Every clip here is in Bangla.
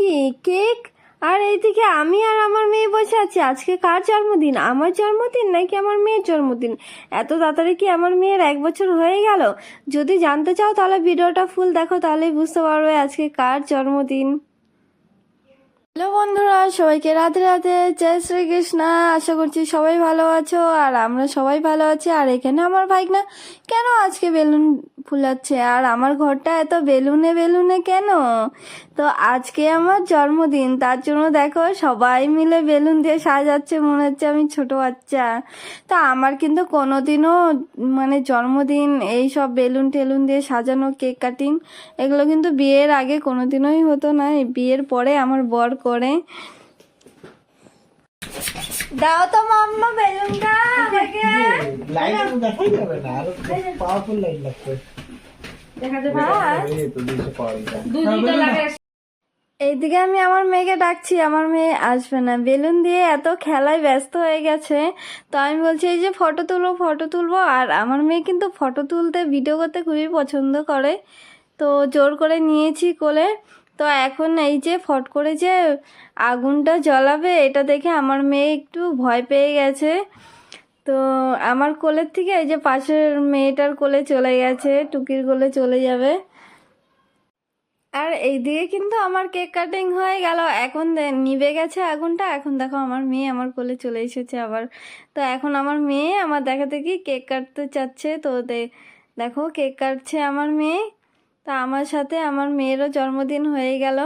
কি? কেক? আর এইদিকে আমি আর আমার মেয়ে বসে আছি। আজকে কার জন্মদিন? আমার জন্মদিন নাকি আমার মেয়ের জন্মদিন? এত তাড়াতাড়ি কি আমার মেয়ের এক বছর হয়ে গেল? যদি জানতে চাও তাহলে ভিডিওটা ফুল দেখো, তাহলেই বুঝতে পারবে আজকে কার জন্মদিন। হ্যালো বন্ধুরা, সবাইকে রাধে রাধে। জয় শ্রীকৃষ্ণ। আশা করছি সবাই ভালো আছো, আর আমরা সবাই ভালো আছি। আর এখানে আমার বাইক না কেন আজকে বেলুন ফুলাচ্ছে। আর আমার ঘরটা এত বেলুনে বেলুনে কেন? তো আজকে আমার জন্মদিন, তার জন্য দেখো সবাই মিলে বেলুন দিয়ে সাজাচ্ছে মনে হচ্ছে আমি ছোট বাচ্চা। তা আমার কিন্তু কোনোদিনও মানে জন্মদিন, এই সব বেলুন টেলুন দিয়ে সাজানো, কেক কাটিং, এগুলো কিন্তু বিয়ের আগে কোনোদিনই হতো না। বিয়ের পরে আমার বর করে দাও তো মাম্মা বেলুনটা আমাকে। লাইট দেখাই যাবে না আরও পাওয়ারফুল লাইট লাগবে এইদিকে আমি আমার মেয়েকে ডাকছি আমার মেয়ে আসবে না। বেলুন দিয়ে এত খেলায় ব্যস্ত হয়ে গেছে তো আমি বলছি এই যে ফটো তুলবো ফটো তুলবো। আর আমার মেয়ে কিন্তু ফটো তুলতে ভিডিও করতে খুবই পছন্দ করে। তো জোর করে নিয়েছি কোলে। তো এখন এই যে ফট করে যে আগুনটা জ্বলাবে, এটা দেখে আমার মেয়ে একটু ভয় পেয়ে গেছে। তো আমার কোলের থেকে এই যে পাশের মেয়েটার কোলে চলে গেছে, টুকির কোলে চলে যাবে। আর এইদিকে কিন্তু আমার কেক কাটিং হয়ে গেল। এখন নিভে গেছে আগুনটা। এখন দেখো আমার মেয়ে আমার কোলে চলে এসেছে আবার। তো এখন আমার মেয়ে আমার দেখা দেখি কেক কাটতে চাচ্ছে। তো দেখো কেক কাটছে আমার মেয়ে। তা আমার সাথে আমার মেয়েরও জন্মদিন হয়ে গেল।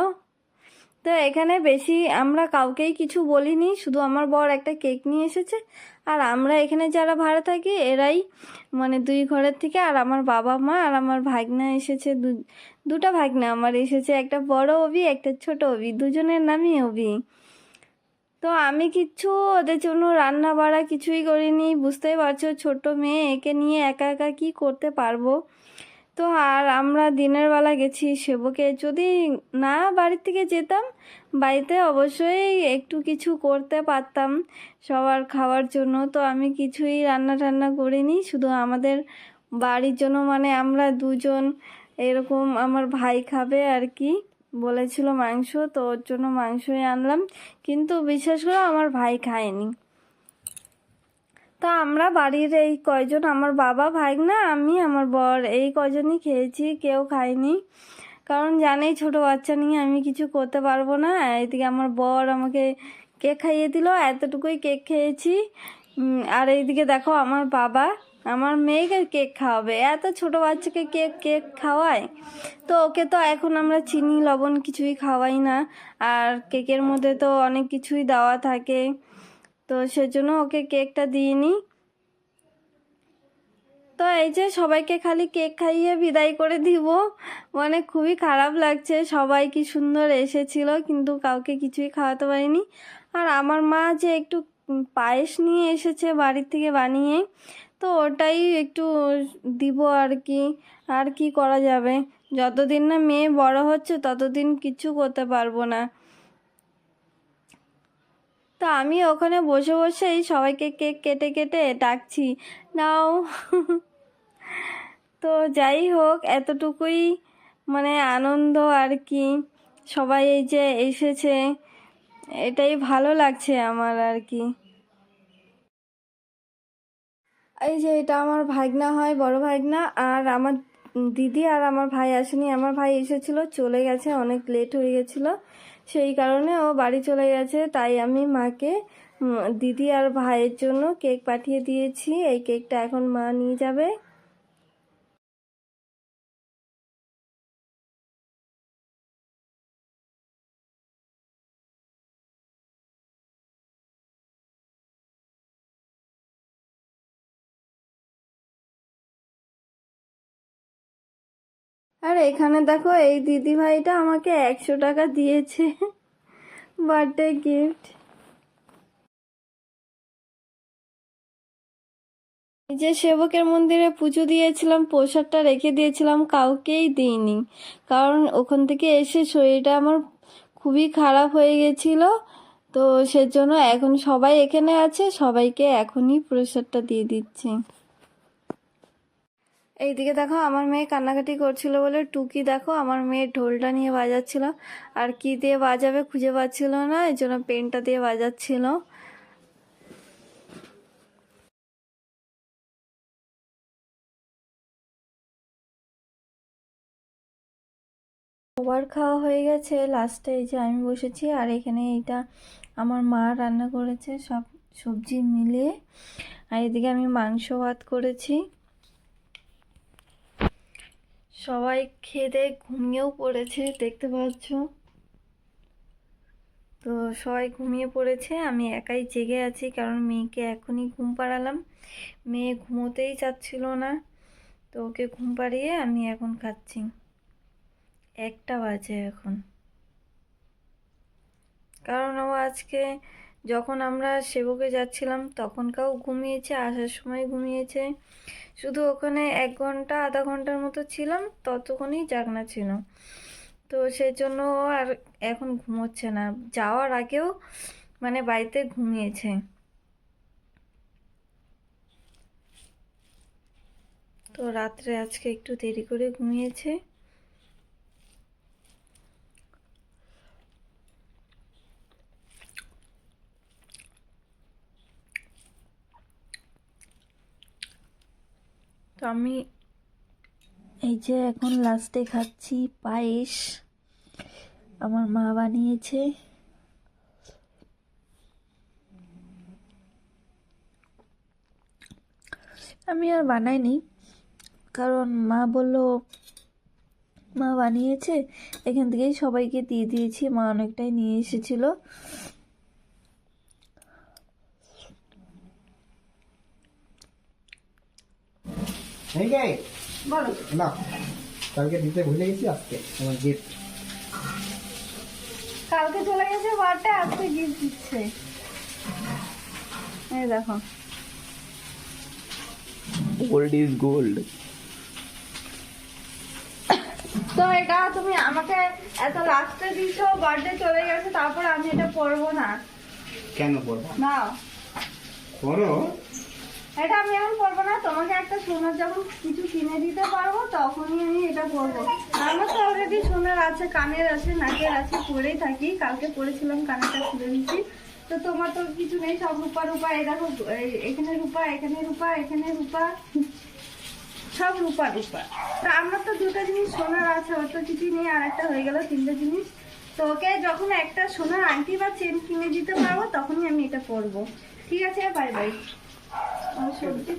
তো এখানে বেশি আমরা কাউকেই কিছু বলিনি, শুধু আমার বর একটা কেক নিয়ে এসেছে। আর আমরা এখানে যারা ভাড়া থাকি, এরাই মানে দুই ঘরের থেকে আর আমার বাবা মা আর আমার ভাগনা এসেছে। দুটো ভাগনা আমার এসেছে, একটা বড় অবি একটা ছোট অবি দুজনের নামই অবি তো আমি কিচ্ছু ওদের জন্য রান্না বাড়া কিছুই করিনি, বুঝতেই পারছ ছোট মেয়ে, একে নিয়ে একা একা কি করতে পারব? তো আর আমরা দিনের বেলা গেছি সেবকে। যদি না বাড়ির থেকে যেতাম, বাড়িতে অবশ্যই একটু কিছু করতে পারতাম সবার খাওয়ার জন্য। তো আমি কিছুই রান্না টান্না করিনি, শুধু আমাদের বাড়ির জন্য মানে আমরা দুজন এরকম আমার ভাই খাবে আর কি, বলেছিল মাংস, তো ওর জন্য মাংসই আনলাম। কিন্তু বিশেষ করে, আমার ভাই খায়নি। তা আমরা বাড়ির এই কয়জন, আমার বাবা ভাই না আমি, আমার বর, এই কয়জনই খেয়েছি, কেউ খায়নি। কারণ জানেই ছোট বাচ্চা নিয়ে আমি কিছু করতে পারব না। এইদিকে আমার বর আমাকে কেক খাইয়ে দিল, এতটুকুই কেক খেয়েছি। আর এইদিকে দেখো আমার বাবা, আমার মেয়েকে কেক খাওয়াবে। এত ছোট বাচ্চাকে কেক কেক খাওয়ায়। তো ওকে তো এখন আমরা চিনি, লবণ কিছুই খাওয়াই না। আর কেকের মধ্যে তো অনেক কিছুই দেওয়া থাকে। তো সেজন্য ওকে কেকটা দিইনি। তো এই যে সবাইকে খালি কেক খাইয়ে বিদায় করে দিব। মানে খুবই খারাপ লাগছে, সবাই কি সুন্দর এসেছিল, কিন্তু কাউকে কিছুই খাওয়াতে পারিনি। আর আমার মা যে একটু পায়েস নিয়ে এসেছে বাড়ির থেকে বানিয়ে, তো ওটাই একটু দিব আর কি। আর কি করা যাবে? যতদিন না মেয়ে বড় হচ্ছে, ততদিন কিছু করতে পারব না। তো আমি ওখানে বসে বসেই সবাইকে কেক কেটে কেটে ডাকছি। নাও। তো যাই হোক, এতটুকুই মানে আনন্দ আর কি। সবাই এই যে এসেছে, এটাই ভালো লাগছে আমার আর কি। এই যে এটা আমার ভাগনা হয়, বড় ভাগনা, আর আমার দিদি আর আমার ভাই আসেনি। আমার ভাই এসেছিল, চলে গেছে, অনেক লেট হয়ে গেছিল। সেই কারণে ও বাড়ি চলে গেছে। তাই আমি মাকে দিদি আর ভাইয়ের জন্য কেক পাঠিয়ে দিয়েছি। এই কেকটা এখন মা নিয়ে যাবে। আর এখানে দেখো এই দিদি ভাইটা আমাকে একশো টাকা দিয়েছে। বার্থডে গিফট যে সেবকের মন্দিরে পুজো দিয়েছিলাম, প্রসাদটা রেখে দিয়েছিলাম, কাউকেই দিইনি। কারণ ওখান থেকে এসে শরীরটা আমার খুবই খারাপ হয়ে গেছিল। তো সেজন্য এখন সবাই এখানে আছে, সবাইকে এখনই প্রসাদটা দিয়ে দিচ্ছি। এইদিকে দেখো, আমার মেয়ে কান্নাকাটি করছিল বলে টুকি দেখো, আমার মেয়ে ঢোলটা নিয়ে বাজাচ্ছিল। আর কি দিয়ে বাজাবে খুঁজে পাচ্ছিল না, এই জন্য পেনটা দিয়ে বাজাচ্ছিল। খাবার খাওয়া হয়ে গেছে লাস্টে এই যে আমি বসেছি, আর এখানে এইটা আমার মা রান্না করেছে, সব সবজি মিলিয়ে। আর এদিকে আমি মাংস ভাত করেছি। সবাই খেয়ে ঘুমিয়েও পড়েছে, দেখতে পাচ্ছ? তো সবাই ঘুমিয়ে পড়েছে, আমি একাই জেগে আছি কারণ মেয়েকে এখনই ঘুম পাড়ালাম। মেয়ে ঘুমোতেই চাচ্ছিল না, তো ওকে ঘুম পাড়িয়ে আমি এখন খাচ্ছি। একটা বাজে এখন। কারণ ও আজকে যখন আমরা সেবকে যাচ্ছিলাম, তখনকাও ঘুমিয়েছে, আসার সময় ঘুমিয়েছে। শুধু ওখানে এক ঘণ্টা, আধা ঘণ্টার মতো ছিলাম, ততক্ষণই জাগনা ছিল। তো সেই জন্য আর এখন ঘুমোচ্ছে না। যাওয়ার আগেও মানে বাড়িতে ঘুমিয়েছে। তো রাত্রে আজকে একটু দেরি করে ঘুমিয়েছে। তো আমি এই যে এখন লাস্টে খাচ্ছি পায়েস। আমার মা বানিয়েছে। আমি আর বানাইনি, কারণ মা বলল, মা বানিয়েছে, এখান থেকেই সবাইকে দিয়ে দিয়েছি, মা অনেকটাই নিয়ে এসেছিল। এই গে বলো। না কালকে দিতে ভুলে গেছি আজকে আমার গিফট কালকে চলে গেছে আজকে গিফট দিচ্ছে। এই দেখো। গোল্ড ইজ গোল্ড তো এটা তুমি আমাকে এত লাস্টে দিছো বার্থডে চলে গেছে তারপর আমি এটা পরবো না। কেন করব না করো এটা আমি এখন পরবো না তোমাকে সোনার যখন কিছু কিনে দিতে পারব, তখনই আমি এটা পরবো আমার তো অলরেডি সোনার আছে, কানের আছে, নাকের আছে, পরেই থাকি। কালকে পরেছিলাম, কানেরটা খুলে দিচ্ছি তো তোমার তো কিছু নেই, সব রূপা রূপা দেখো এখানে রূপা এখানে রূপা এখানে রূপা। সব রূপা রূপা। তা আমার তো দুটো জিনিস সোনার আছে অত তো কিছু নেই আর একটা হয়ে গেল তিনটে জিনিস। তো ওকে যখন একটা সোনার আংটি বা চেন কিনে দিতে পারব, তখনই আমি এটা পরবো ঠিক আছে বাই বাই সত্যি